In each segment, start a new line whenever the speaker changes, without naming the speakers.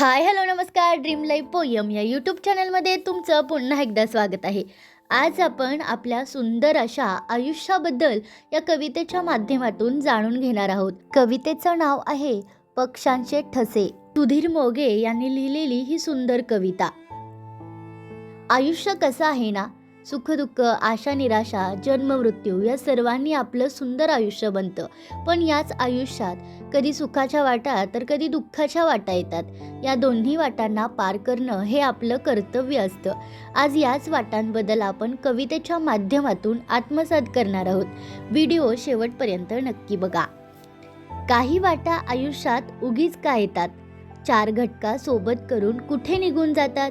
हाय hello नमस्कार. Dream life poem या YouTube चॅनलमध्ये तुमचं पुन्हा एकदा स्वागत आहे. आज आपण आपल्या सुंदर अशा आयुष्याबद्दल या कवितेच्या माध्यमातून जाणून घेणार आहोत. कवितेचं नाव आहे पक्षांचे ठसे. सुधीर मोगे यांनी लिहिलेली ही सुंदर कविता. आयुष्य कसं आहे ना सुखदुःख आशा निराशा जन्म मृत्यू या सर्वांनी आपलं सुंदर आयुष्य बनतं. पण याच आयुष्यात कधी सुखाच्या वाटा तर कधी दुःखाच्या वाटा येतात. या दोन्ही वाटांना पार करणं हे आपलं कर्तव्य असतं. आज याच वाटांबद्दल आपण कवितेच्या माध्यमातून आत्मसात करणार आहोत. व्हिडिओ शेवटपर्यंत नक्की बघा. काही वाटा आयुष्यात उगीच का येतात? चार घटका सोबत करून कुठे निघून जातात?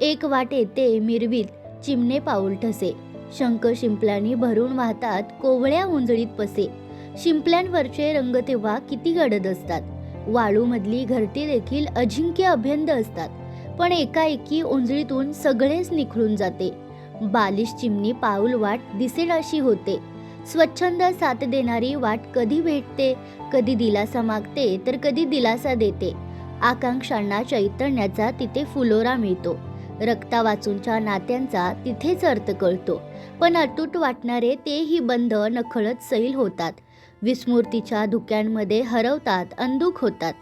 एक वाट येते मिरवीत चिमणे पाऊल ठसे. शंख शिंपल्यानी भरून वाहतात कोवळ्या उंजळीत पसे. शिंपल्यांवरचे रंग तेव्हा किती गडद असतात. वाळूमधली घरटी देखील अजिंक्य अभ्यंद असतात. पण एकाएकी उंजळीतून सगळेच निखळून जाते. बालिश चिमणी पाऊल वाट दिसेनाशी होते. स्वच्छंद साथ देणारी वाट कधी भेटते कधी दिलासा मागते तर कधी दिलासा देते. आकांक्षांना चैतन्याचा तिथे फुलोरा मिळतो. रक्ता वाचूनच्या नात्यांचा तिथेच अर्थ कळतो. पण अतूट वाटणारे तेही बंध नखळत सैल होतात. विस्मृतीच्या धुक्यांमध्ये हरवतात अंधुक होतात.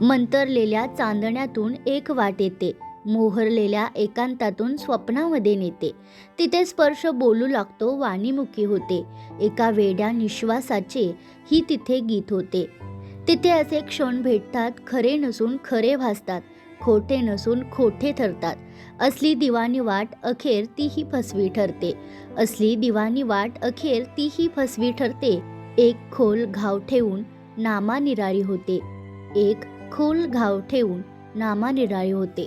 मंतरलेल्या चांदण्यातून एक वाट येते. मोहरलेल्या एकांतातून स्वप्नामध्ये नेते. तिथे स्पर्श बोलू लागतो वाणीमुखी होते. एका वेड्या निश्वासाचे ही तिथे गीत होते. तिथे असे क्षण भेटतात खरे नसून खरे भासतात. खोटे नसून खोटे ठरतात. असली दिवाणी वाट अखेर तीही फसवी ठरते. असली दिवाणी वाट अखेर तीही फसवी ठरते. एक खोल घाव ठेवून नामा निराळी होते. एक खोल घाव ठेवून नामा निराळी होते.